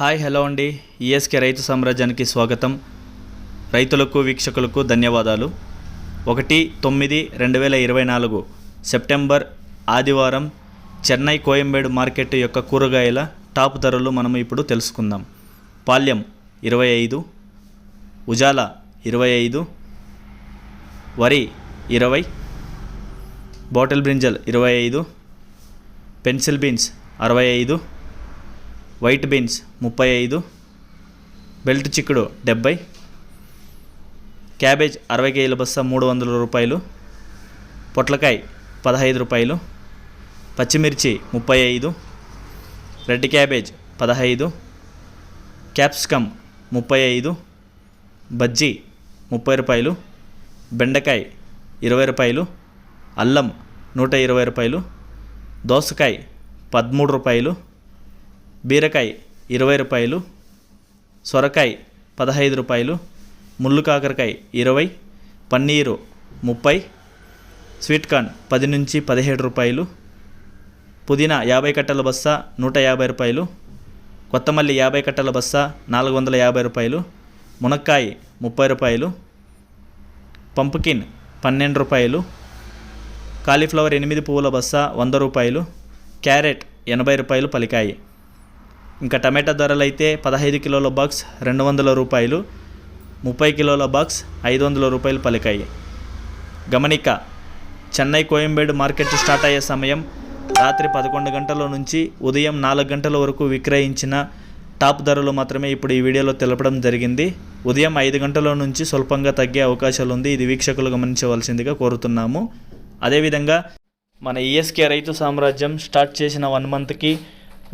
Hi hello అండి. ESK రైతు సామ్రాజ్యానికి స్వాగతం. రైతులకు వీక్షకులకు ధన్యవాదాలు. ఒకటి తొమ్మిది రెండు వేల ఇరవై నాలుగు సెప్టెంబర్ ఆదివారం చెన్నై కోయంబేడు మార్కెట్ యొక్క కూరగాయల టాప్ ధరలు మనం ఇప్పుడు తెలుసుకుందాం. పాల్యం ఇరవై ఐదు ఉజాల ఇరవై ఐదు వరి ఇరవై బాటిల్ బ్రింజల్ ఇరవై ఐదు పెన్సిల్ బీన్స్ అరవై ఐదు వైట్ బీన్స్ ముప్పై ఐదు బెల్ట్ చిక్కుడు డెబ్బై క్యాబేజ్ అరవై కేజీల బస్తా మూడు వందల రూపాయలు పొట్లకాయ పదహైదు రూపాయలు పచ్చిమిర్చి ముప్పై ఐదు రెడ్ క్యాబేజ్ పదహైదు క్యాప్సికమ్ ముప్పై ఐదు బజ్జీ ముప్పై రూపాయలు బెండకాయ ఇరవై రూపాయలు అల్లం నూట ఇరవై రూపాయలు దోసకాయ పదమూడు రూపాయలు బీరకాయ ఇరవై రూపాయలు సొరకాయ పదహైదు రూపాయలు ముళ్ళు కాకరకాయ ఇరవై పన్నీరు ముప్పై స్వీట్ కార్న్ పది నుంచి పదిహేడు రూపాయలు పుదీనా యాభై కట్టల బస్తా నూట యాభై రూపాయలు కొత్తమల్లి యాభై కట్టల బస్తా నాలుగు వందల యాభై రూపాయలు మునక్కాయ ముప్పై రూపాయలు పంపుకిన్ పన్నెండు రూపాయలు కాలీఫ్లవర్ ఎనిమిది పువ్వుల బస్తా వంద రూపాయలు క్యారెట్ ఎనభై రూపాయలు పలికాయి. ఇంకా టమాటా ధరలు అయితే పదహైదు కిలోల బాక్స్ రెండు వందల రూపాయలు ముప్పై కిలోల బాక్స్ ఐదు వందల రూపాయలు పలికాయి. గమనిక చెన్నై కోయంబేడు మార్కెట్ స్టార్ట్ అయ్యే సమయం రాత్రి పదకొండు గంటల నుంచి ఉదయం నాలుగు గంటల వరకు విక్రయించిన టాప్ ధరలు మాత్రమే ఇప్పుడు ఈ వీడియోలో తెలపడం జరిగింది. ఉదయం ఐదు గంటల నుంచి స్వల్పంగా తగ్గే అవకాశాలు ఉంది. ఇది వీక్షకులు గమనించవలసిందిగా కోరుతున్నాము. అదేవిధంగా మన ఈఎస్కే రైతు సామ్రాజ్యం స్టార్ట్ చేసిన వన్ మంత్కి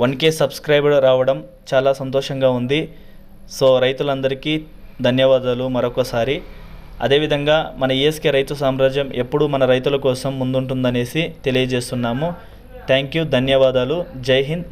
వన్ కే సబ్స్క్రైబర్ రావడం చాలా సంతోషంగా ఉంది. సో రైతులందరికీ ధన్యవాదాలు మరొకసారి. అదేవిధంగా మన ఈఎస్కే రైతు సామ్రాజ్యం ఎప్పుడూ మన రైతుల కోసం ముందుంటుందనేసి తెలియజేస్తున్నాము. థ్యాంక్ యూ ధన్యవాదాలు. జై హింద్.